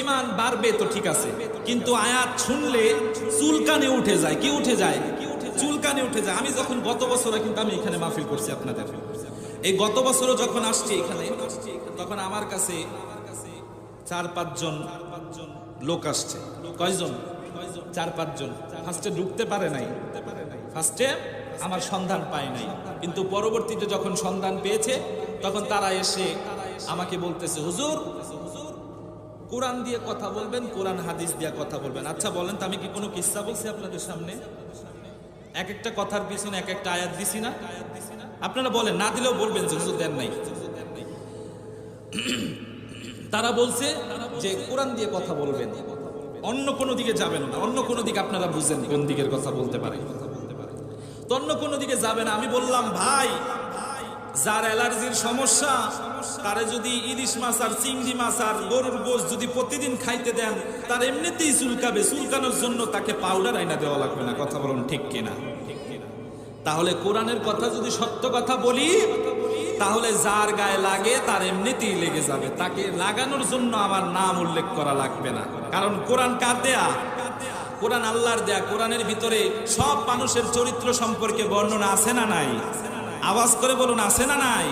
ইমান বাড়বে তো ঠিক আছে, কিন্তু আয়াত শুনলে চুলকানে উঠে যায়। কি উঠে যায়? চুলকানে উঠে যায়। আমি যখন গত বছরে কিন্তু আমি এখানে মাহফিল করছি আপনাদের। এই গত বছরও যখন আসছি এখানে, তখন আমার কাছে চার পাঁচজন লোক আসছে। কয়জন? চার পাঁচজন। ফার্স্টে ঢুকতে পারে নাই। ফার্স্টে আমার সন্ধান পায় নাই। কিন্তু পরবর্তীতে যখন সন্ধান পেয়েছে, তখন তারা এসে আমাকে বলতেছে, হুজুর কোরআন দিয়ে কথা বলবেন, কোরআন হাদিস দিয়ে কথা বলবেন। আচ্ছা বলেন তো, আমি কি কোনো কিস্সা বলছি আপনাদের সামনে? এক একটা কথার পিছনে এক একটা আয়াত দিছি না? আপনারা বলেন, না দিলেও বলবেন যে দেন নাই। তারা বলছে যে কোরআন দিয়ে কথা বলবেন, অন্য কোনো দিকে যাবেন না, অন্য কোনো দিকে আপনারা বুঝেন কোন দিকের কথা বলতে পারে। তো অন্য কোনো দিকে যাবে না, আমি বললাম, ভাই যার অ্যালার্জির সমস্যা, তারে যদি ইলিশ মাছ আর চিংড়ি মাছ আর গরুর গোশ যদি প্রতিদিন খাইতে দেন, তার এমনিতেই চুলকাবে। চুলকানোর জন্য তাকে পাউডার আইনা দেওয়া লাগবে না, কথা বলুন ঠিক কিনা? তাহলে কোরআনের কথা যদি সত্য কথা বলি, তাহলে যার গায়ে লাগে তার এমনিতেই লেগে যাবে। তাকে লাগানোর জন্য আমার নাম উল্লেখ করা লাগবে না। কারণ কোরআন কার দেয়া? কোরআন আল্লাহর দেয়া। কোরআনের ভিতরে সব মানুষের চরিত্র সম্পর্কে বর্ণনা আছে না নাই? আওয়াজ করে বলুন আছে না নাই?